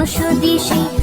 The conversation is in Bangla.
রসদিশে